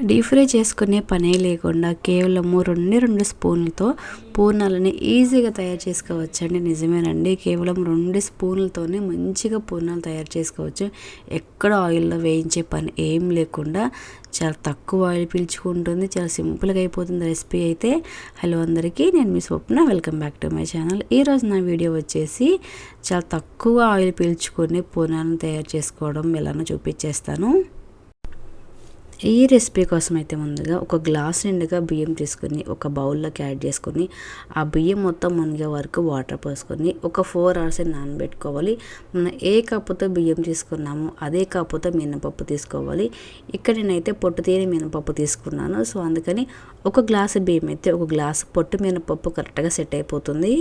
Deep fry చేసుకునే పనే లేకుండా కేవలము రెండు రెండు స్పూన్లతో పూర్ణాలని ఈజీగా తయారు చేసుకోవచ్చండి. నిజమేనండి. కేవలం రెండు స్పూన్లతోనే మంచిగా పూర్ణాలు తయారు చేసుకోవచ్చు. ఎక్కడ ఆయిల్లో వేయించే పని ఏం లేకుండా చాలా తక్కువ ఆయిల్ పీల్చుకుంటుంది. చాలా సింపుల్గా అయిపోతుంది రెసిపీ అయితే. హలో అందరికీ నేను మీ Swapna. Welcome back to my channel. ఈరోజు నా వీడియో వచ్చేసి చాలా తక్కువ ఆయిల్ పీల్చుకొని పూర్ణాలను తయారు చేసుకోవడం ఎలానో చూపించేస్తాను. ఈ రెసిపీ కోసం అయితే ముందుగా ఒక గ్లాస్ నిండుగా బియ్యం తీసుకుని ఒక బౌల్లోకి యాడ్ చేసుకొని ఆ బియ్యం మొత్తం మునిగే వరకు వాటర్ పోసుకొని ఒక ఫోర్ అవర్స్ నానబెట్టుకోవాలి. మనం ఏ కప్పుతో బియ్యం తీసుకున్నామో అదే కప్పుతో మినపప్పు తీసుకోవాలి. ఇక్కడ నేనైతే పొట్టు తీయని మినపప్పు తీసుకున్నాను. సో అందుకని ఒక గ్లాసు బియ్యం అయితే ఒక గ్లాసు పొట్టు మినపప్పు కరెక్ట్గా సెట్ అయిపోతుంది.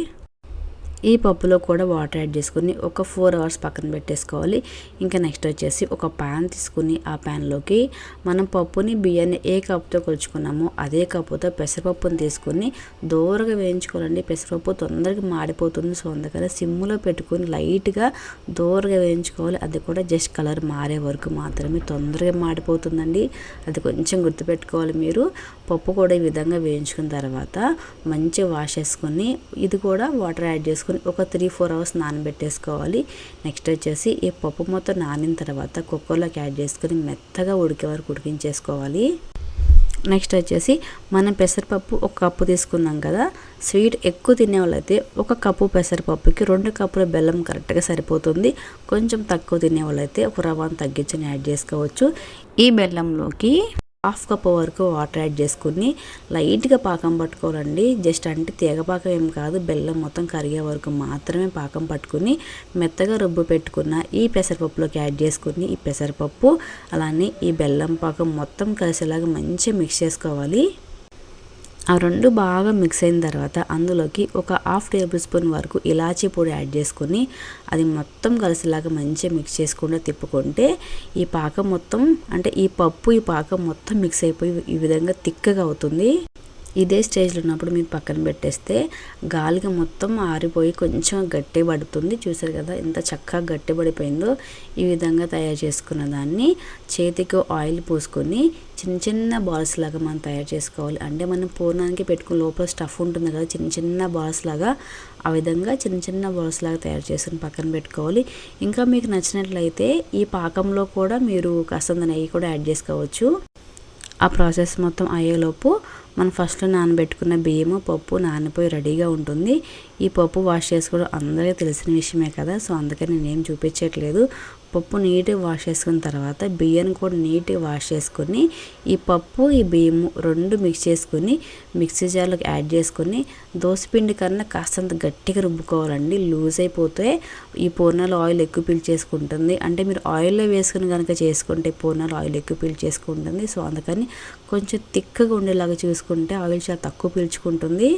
ఈ పప్పులో కూడా వాటర్ యాడ్ చేసుకుని ఒక ఫోర్ అవర్స్ పక్కన పెట్టేసుకోవాలి. ఇంకా నెక్స్ట్ వచ్చేసి ఒక ప్యాన్ తీసుకుని ఆ ప్యాన్లోకి మనం పప్పుని బియ్యాన్ని ఏ కప్తో కొలుచుకున్నామో అదే కప్పుతో పెసరపప్పుని తీసుకుని దూరగా వేయించుకోవాలండి. పెసరపప్పు తొందరగా మాడిపోతుంది. సో అందుకని సిమ్లో పెట్టుకుని లైట్గా దూరగా వేయించుకోవాలి. అది కూడా జస్ట్ కలర్ మారే వరకు మాత్రమే తొందరగా మాడిపోతుందండి. అది కొంచెం గుర్తుపెట్టుకోవాలి మీరు. పప్పు కూడా ఈ విధంగా వేయించుకున్న తర్వాత మంచిగా వాష్ చేసుకొని ఇది కూడా వాటర్ యాడ్ చేసుకుని వేసుకొని ఒక త్రీ ఫోర్ అవర్స్ నానబెట్టేసుకోవాలి. నెక్స్ట్ వచ్చేసి ఈ పప్పు మొత్తం నానిన తర్వాత కుక్కర్లోకి యాడ్ చేసుకొని మెత్తగా ఉడికే వరకు ఉడికించేసుకోవాలి. నెక్స్ట్ వచ్చేసి మనం పెసరపప్పు ఒక కప్పు తీసుకున్నాం కదా స్వీట్ ఎక్కువ తినే వాళ్ళైతే ఒక కప్పు పెసరపప్పుకి రెండు కప్పుల బెల్లం కరెక్ట్గా సరిపోతుంది. కొంచెం తక్కువ తినే వాళ్ళైతే ఒక రవ్వను తగ్గించని యాడ్ చేసుకోవచ్చు. ఈ బెల్లంలోకి హాఫ్ కప్ వరకు వాటర్ యాడ్ చేసుకుని లైట్గా పాకం పట్టుకోవాలండి. జస్ట్ అంటే తీగ పాకం ఏం కాదు బెల్లం మొత్తం కరిగే వరకు మాత్రమే పాకం పట్టుకుని మెత్తగా రుబ్బు పెట్టుకున్న ఈ పెసరపప్పులోకి యాడ్ చేసుకుని ఈ పెసరపప్పు అలానే ఈ బెల్లం పాకం మొత్తం కలిసేలాగా మంచిగా మిక్స్ చేసుకోవాలి. ఆ రెండు బాగా మిక్స్ అయిన తర్వాత అందులోకి ఒక హాఫ్ టేబుల్ స్పూన్ వరకు ఇలాచీ పొడి యాడ్ చేసుకొని అది మొత్తం కలిసిలాగా మంచిగా మిక్స్ చేసుకుంటూ తిప్పుకుంటే ఈ పాకం మొత్తం అంటే ఈ పప్పు ఈ పాకం మొత్తం మిక్స్ అయిపోయి ఈ విధంగా తిక్కగా అవుతుంది. ఇదే స్టేజ్లో ఉన్నప్పుడు మీరు పక్కన పెట్టేస్తే గాలికి మొత్తం ఆరిపోయి కొంచెం గట్టి పడుతుంది. చూసారు కదా ఎంత చక్కగా గట్టి పడిపోయిందో. ఈ విధంగా తయారు చేసుకున్న దాన్ని చేతికి ఆయిల్ పూసుకొని చిన్న చిన్న బాల్స్ లాగా మనం తయారు చేసుకోవాలి. అంటే మనం పూర్ణానికి పెట్టుకుని లోపల స్టఫ్ ఉంటుంది కదా చిన్న చిన్న బాల్స్ లాగా ఆ విధంగా చిన్న చిన్న బాల్స్ లాగా తయారు చేసుకుని పక్కన పెట్టుకోవాలి. ఇంకా మీకు నచ్చినట్లయితే ఈ పాకంలో కూడా మీరు కాస్తంత నెయ్యి కూడా యాడ్ చేసుకోవచ్చు. ఆ ప్రాసెస్ మొత్తం అయ్యేలోపు మనం ఫస్ట్ నానబెట్టుకున్న బియ్యము పప్పు నానిపోయి రెడీగా ఉంటుంది. ఈ పప్పు వాష్ చేసుకోవడం అందరికీ తెలిసిన విషయమే కదా సో అందుకని నేనేం చూపించట్లేదు. పప్పు నీట్గా వాష్ చేసుకున్న తర్వాత బియ్యాన్ని కూడా నీట్గా వాష్ చేసుకొని ఈ పప్పు ఈ బియ్యము రెండు మిక్స్ చేసుకొని మిక్సీ జార్లోకి యాడ్ చేసుకొని దోసపిండి కన్నా కాస్తంత గట్టిగా రుబ్బుకోవాలండి. లూజ్ అయిపోతే ఈ పూర్ణాలు ఆయిల్ ఎక్కువ పీల్ చేసుకుంటుంది. అంటే మీరు ఆయిల్లో వేసుకుని కనుక చేసుకుంటే పూర్ణాలు ఆయిల్ ఎక్కువ పీల్ చేసుకుంటుంది. సో అందుకని కొంచెం తిక్కగా ఉండేలాగా చూసుకుంటే ఆయిల్ చాలా తక్కువ పీల్చుకుంటుంది.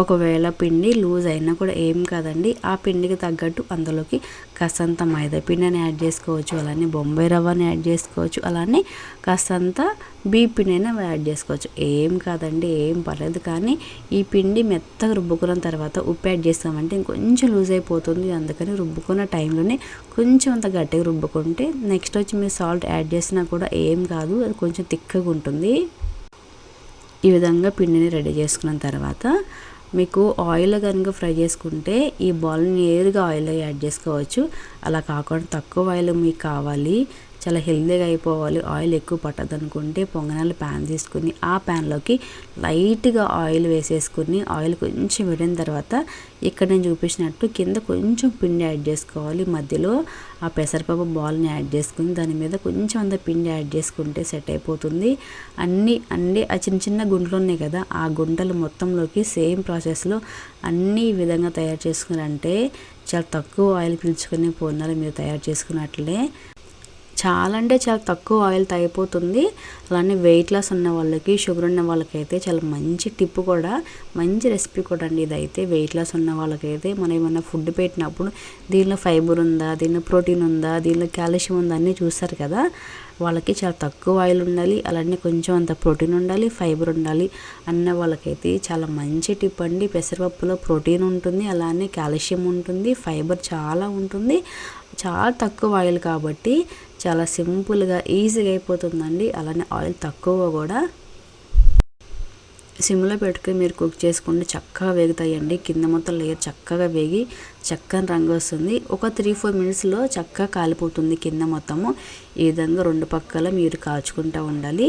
ఒకవేళ పిండి లూజ్ అయినా కూడా ఏం కాదండి. ఆ పిండికి తగ్గట్టు అందులోకి కాస్తంత మైదా పిండిని యాడ్ చేసుకోవచ్చు అలానే బొంబాయి రవ్వని యాడ్ చేసుకోవచ్చు అలానే కాస్తంత బీ పిండిని యాడ్ చేసుకోవచ్చు. ఏం కాదండి ఏం పర్లేదు. కానీ ఈ పిండి మెత్తగా రుబ్బుకున్న తర్వాత ఉప్పు యాడ్ చేస్తామంటే ఇంకొంచెం లూజ్ అయిపోతుంది. అందుకని రుబ్బుకున్న టైంలోనే కొంచెం అంత గట్టిగా రుబ్బుకుంటే నెక్స్ట్ వచ్చి మీరు సాల్ట్ యాడ్ చేసినా కూడా ఏం కాదు అది కొంచెం తిక్కగా ఉంటుంది. ఈ విధంగా పిండిని రెడీ చేసుకున్న తర్వాత మీకు ఆయిల్ కనుక ఫ్రై చేసుకుంటే ఈ బాల్ని నేరుగా ఆయిల్లో యాడ్ చేసుకోవచ్చు. అలా కాకుండా తక్కువ ఆయిల్ మీకు కావాలి. చాలా హెల్దీగా అయిపోవాలి. ఆయిల్ ఎక్కువ పట్టదు అనుకుంటే పొంగనాల ప్యాన్ తీసుకుని ఆ ప్యాన్లోకి లైట్గా ఆయిల్ వేసేసుకుని ఆయిల్ కొంచెం విడిన తర్వాత ఇక్కడ నేను చూపించినట్టు కింద కొంచెం పిండి యాడ్ చేసుకోవాలి. మధ్యలో ఆ పెసరపప్పు బాల్ని యాడ్ చేసుకుని దాని మీద కొంచెం అంత పిండి యాడ్ చేసుకుంటే సెట్ అయిపోతుంది. అన్నీ అన్నీ ఆ చిన్న చిన్న గుంటలు ఉన్నాయి కదా ఆ గుంటలు మొత్తంలోకి సేమ్ ప్రాసెస్లో అన్నీ ఈ విధంగా తయారు చేసుకున్నారంటే చాలా తక్కువ ఆయిల్ పీల్చుకునే పూర్ణాలు మీరు తయారు చేసుకున్నట్లే చాలా అంటే చాలా తక్కువ ఆయిల్ అయిపోతుంది అలానే వెయిట్ లాస్ ఉన్న వాళ్ళకి షుగర్ ఉన్న వాళ్ళకైతే చాలా మంచి టిప్ కూడా మంచి రెసిపీ కూడా అండి ఇదైతే. వెయిట్ లాస్ ఉన్న వాళ్ళకైతే మనం ఏమైనా ఫుడ్ పెట్టినప్పుడు దీనిలో ఫైబర్ ఉందా దీనిలో ప్రోటీన్ ఉందా దీనిలో కాల్షియం ఉందా అన్నీ చూస్తారు కదా. వాళ్ళకి చాలా తక్కువ ఆయిల్ ఉండాలి అలానే కొంచెం అంత ప్రోటీన్ ఉండాలి ఫైబర్ ఉండాలి అన్న వాళ్ళకైతే చాలా మంచి టిప్ అండి. పెసరపప్పులో ప్రోటీన్ ఉంటుంది అలానే కాల్షియం ఉంటుంది ఫైబర్ చాలా ఉంటుంది. చాలా తక్కువ ఆయిల్ కాబట్టి చాలా సింపుల్గా ఈజీగా అయిపోతుందండి. అలానే ఆయిల్ తక్కువ కూడా సిమ్లో పెట్టుకుని మీరు కుక్ చేసుకుంటే చక్కగా వేగుతాయండి. కింద మొత్తం లేయర్ చక్కగా వేగి చక్కని రంగు వస్తుంది. ఒక త్రీ ఫోర్ మినిట్స్లో చక్కగా కాలిపోతుంది కింద మొత్తము. ఈ విధంగా రెండు పక్కల మీరు కాచుకుంటూ ఉండాలి.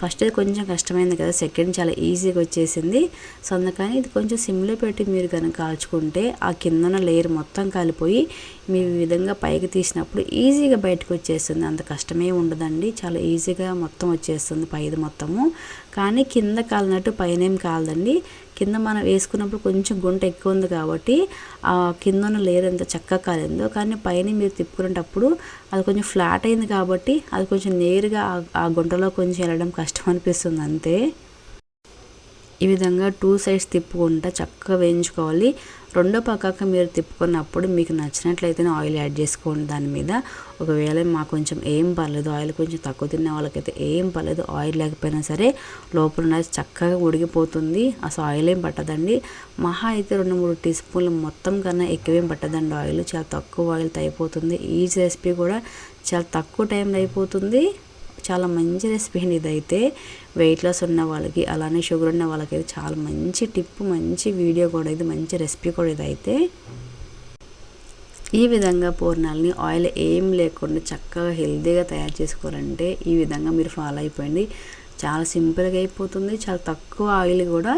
ఫస్ట్ ఇది కొంచెం కష్టమైంది కదా సెకండ్ చాలా ఈజీగా వచ్చేసింది. సో అందుకని ఇది కొంచెం సిమ్లో పెట్టి మీరు కనుక కాల్చుకుంటే ఆ కిందన లేయర్ మొత్తం కాలిపోయి మీ విధంగా పైకి తీసినప్పుడు ఈజీగా బయటకు వచ్చేస్తుంది. అంత కష్టమే ఉండదండి. చాలా ఈజీగా మొత్తం వచ్చేస్తుంది పైది మొత్తము. కానీ కింద కాలినట్టు పైన ఏం కాలదండి. కింద మనం వేసుకున్నప్పుడు కొంచెం గుంట ఎక్కువ ఉంది కాబట్టి ఆ కింద ఉన్న లేయర్ ఎంత చక్కగా కాలిందో కానీ పైన మీరు తిప్పుకునేటప్పుడు అది కొంచెం ఫ్లాట్ అయింది కాబట్టి అది కొంచెం నేరుగా ఆ గుంటలో కొంచెం వెళ్ళడం కష్టం అనిపిస్తుంది అంతే. ఈ విధంగా టూ సైడ్స్ తిప్పుకుంటా చక్కగా వేయించుకోవాలి. రెండో పక్కకు మీరు తిప్పుకున్నప్పుడు మీకు నచ్చినట్లయితే ఆయిల్ యాడ్ చేసుకోండి దాని మీద. ఒకవేళ మాకు కొంచెం ఏం పర్లేదు ఆయిల్ కొంచెం తక్కువ తిన్న వాళ్ళకైతే ఏం పర్లేదు ఆయిల్ లేకపోయినా సరే లోపల చక్కగా ఉడికిపోతుంది. అసలు ఆయిల్ ఏం పట్టదండి. మహా అయితే రెండు మూడు టీ స్పూన్లు మొత్తం కన్నా ఎక్కువేం పట్టదండి ఆయిల్. చాలా తక్కువ ఆయిల్తో అయిపోతుంది. ఈజీ రెసిపీ కూడా చాలా తక్కువ టైంలో అయిపోతుంది. చాలా మంచి రెసిపీ అండి ఇదైతే. వెయిట్ లాస్ ఉన్న వాళ్ళకి అలానే షుగర్ ఉన్న వాళ్ళకి అయితే చాలా మంచి టిప్ మంచి వీడియో కూడా ఇది మంచి రెసిపీ కూడా ఇదైతే. ఈ విధంగా పూర్ణాలని ఆయిల్ ఏం లేకుండా చక్కగా హెల్తీగా తయారు చేసుకోవాలంటే ఈ విధంగా మీరు ఫాలో అయిపోయింది చాలా సింపుల్గా అయిపోతుంది చాలా తక్కువ ఆయిల్ కూడా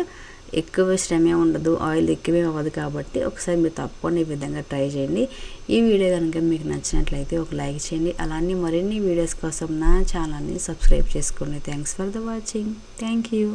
ఎక్కువ శ్రమే ఉండదు ఆయిల్ ఎక్కువే అవ్వదు కాబట్టి ఒకసారి మీరు తప్పకుండా ఈ విధంగా ట్రై చేయండి. ఈ వీడియో కనుక మీకు నచ్చినట్లయితే ఒక లైక్ చేయండి. అలానే మరిన్ని వీడియోస్ కోసం నా ఛానల్ని సబ్స్క్రైబ్ చేసుకోండి thanks for the watching. Thank you.